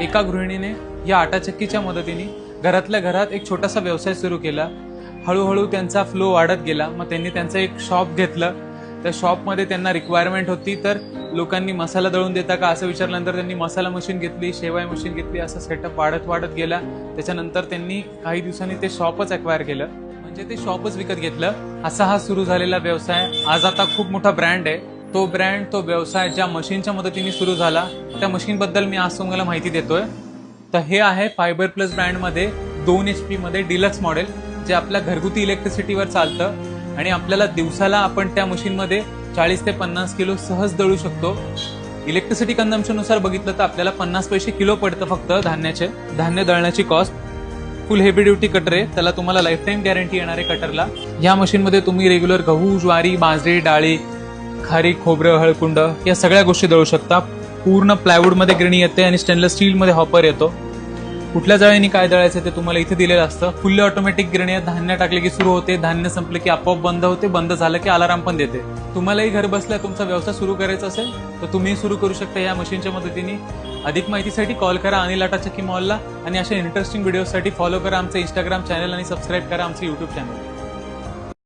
एका गृहिणीने या आटाचक्कीच्या मदतीने घरातल्या घरात एक छोटासा व्यवसाय सुरू केला. हळूहळू त्यांचा फ्लो वाढत गेला. मग त्यांनी त्यांचं एक शॉप घेतलं. त्या शॉपमध्ये त्यांना रिक्वायरमेंट होती. तर लोकांनी मसाला दळून देता का असं विचारल्यानंतर त्यांनी मसाला मशीन घेतली शेवाय मशीन घेतली असं सेटअप वाढत वाढत गेला. त्याच्यानंतर त्यांनी काही दिवसांनी ते शॉपच अक्वायर केलं. म्हणजे ते शॉपच विकत घेतलं. असा हा सुरू झालेला व्यवसाय. आज आता खूप मोठा ब्रँड आहे. तो ब्रँड तो व्यवसाय ज्या मशीनच्या मदतीने सुरू झाला त्या मशीनबद्दल मी आज तुम्हाला माहिती देतोय. तर हे आहे फायबर प्लस ब्रँडमध्ये दोन एच पीमध्ये डिलक्स मॉडेल जे आपल्या घरगुती इलेक्ट्रिसिटीवर चालतं आणि आपल्याला दिवसाला आपण त्या मशीनमध्ये चाळीस ते पन्नास किलो सहज दळू शकतो. इलेक्ट्रिसिटी कन्झम्पननुसार बघितलं तर आपल्याला पन्नास पैसे किलो पडतं फक्त धान्याचे धान्य दळण्याची cost full heavy duty cutter आहे त्याला तुम्हाला लाईफ टाईम गॅरंटी येणार आहे कटरला या मशीनमध्ये तुम्ही रेग्युलर गहू ज्वारी बाजरी डाळी खारी खोबरं हळकुंड या सगळ्या गोष्टी दळू शकता. पूर्ण प्लायवूडमध्ये गिरणी येते आणि स्टेनलेस स्टीलमध्ये हॉपर येतो. कुठल्या जाळीने काय दळायचं ते तुम्हाला इथे दिलेलं असतं. फुल्ली ऑटोमॅटिक गिरणी धान्य टाकले की सुरू होते. धान्य संपले की आपोआप बंद होते. बंद झालं की अलाराम पण देते. तुम्हालाही घर बसल्या तुमचा व्यवसाय सुरू करायचा असेल तर तुम्ही सुरू करू शकता या मशीनच्या मदतीने. अधिक माहितीसाठी कॉल करा अनिल आटा चक्की मॉलला आणि अशा इंटरेस्टिंग व्हिडिओसाठी फॉलो करा आमचं इंस्टाग्राम चॅनल आणि सबस्क्राईब करा आमचं यूट्यूब चॅनल